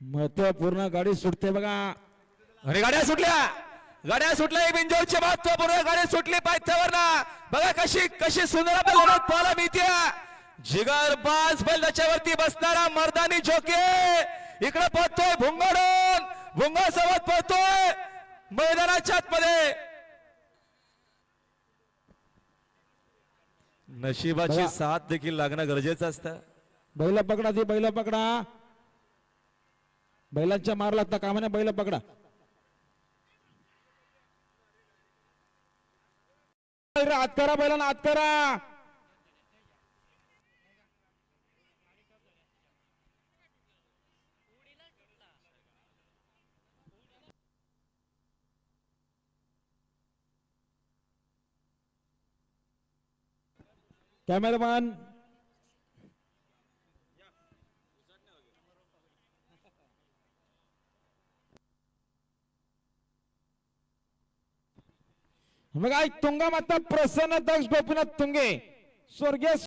महत्त्वपूर्ण गाडी सुटते बघा. आणि गाड्या सुटल्या. गाड्या सुटल्या बिंजोरची महत्त्वपूर्ण गाडी सुटली पायथ्यावर ना बघा कशी कशी सुंदर पाहायला मिळते. जिगर बाज बैल त्याच्यावरती बसणारा मर्दानी झोके. इकडे पळतोय भुंगडून. भुंगड सोबत पळतोय मैदानाच्या आतमध्ये. नशिबाची. साथ देखील लागणं गरजेचं असतं. बैल पकडा ती बैल पकडा. बैलांच्या मार लागता कामाने बैल पकडा. आत करा बैलांना आत करा. कॅमेरामॅन मग आई तुंगा माता प्रसन्न दक्ष गोपीनाथ तुंगे. स्वर्गीय